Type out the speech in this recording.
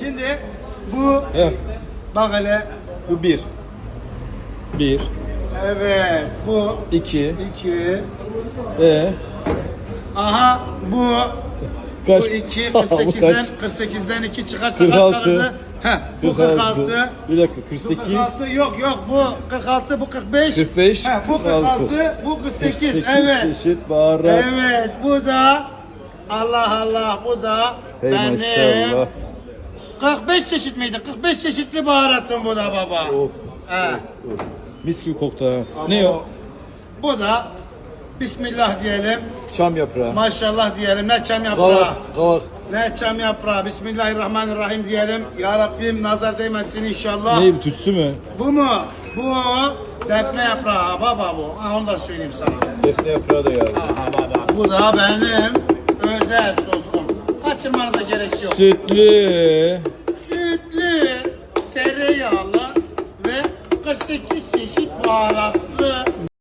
Şimdi bu Evet. bak hele. Bu bir. Bir. Evet bu iki. iki. E. Aha bu Kaç? bu iki Bu 48'den kaç? 48'den 2 çıkarsa kaç 46. kalırdı? Heh, bu 46. Bir dakika Bu 48. 46 yok yok bu 46 bu 45. 45, He, bu 46 bu 48. Evet. çeşit baharat. Evet bu da Allah Allah bu da Hey benim maşallah. 45 çeşit miydi? 45 çeşitli baharatım bu da baba. Of. He. of. Mis gibi koktu ha. Ama Ne o? Bu da Bismillah diyelim. Çam yaprağı. Maşallah diyelim. Ne çam yaprağı. Kavak. Kavak. Ne çam yaprağı. Bismillahirrahmanirrahim diyelim. Ya Rabbim nazar değmesin inşallah. Ne tütsü mü? Bu mu? Bu defne yaprağı baba bu. Ha, onu da söyleyeyim sana. Defne yaprağı da geldi. Aha baba. Bu da benim özel sosum. Kaçırmanıza gerek yok. Sütlü. Sütlü, tereyağlı ve 48 çeşit baharatlı